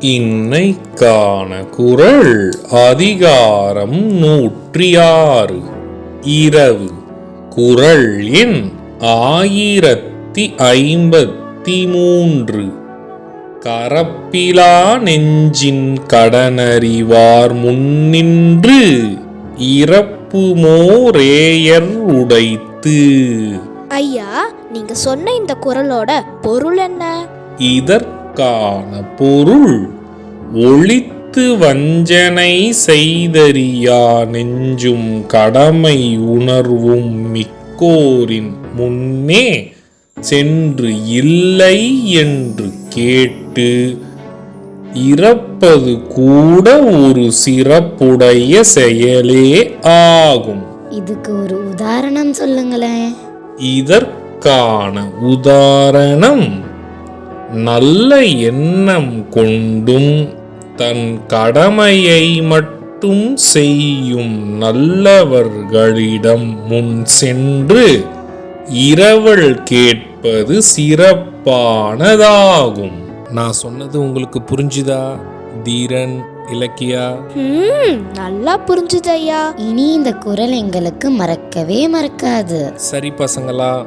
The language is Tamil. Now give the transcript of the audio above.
இன்னைக்கான குரல் அதிகாரம் நூற்றி ஆறு இரவு. குரல் எண் ஆயிரத்தி ஐம்பத்தி மூன்று. கரப்பிலா நெஞ்சின் கடனறிவார் முன்னின்று இறப்புமோரேயர் உடைத்து. ஐயா நீங்க சொன்ன இந்த குரலோட பொருள் என்ன? இதற்கான பொருள் ஒளித்து வஞ்சனை செய்தறியா நெஞ்சும் கடமை உணர்வும் மிக்கோரின் முன்னே சென்று இல்லை என்று கேட்டு இறப்பது கூட ஒரு சிறப்புடைய செயலே ஆகும். இதுக்கு ஒரு உதாரணம் சொல்லுங்களேன். இதற்கான உதாரணம் நல்ல எண்ணம் கொண்டும் தன் கடமையை மட்டும் செய்யும் நல்லவர்களிடம் முன் சென்று இரவல் கேட்பது சிறப்பானதாகும். நான் சொன்னது உங்களுக்கு புரிஞ்சுதா தீரன் இலக்கியா? ம் நல்லா புரிஞ்சுது ஐயா. இனி இந்த குரல் எங்களுக்கு மறக்கவே மறக்காது. சரி பசங்களா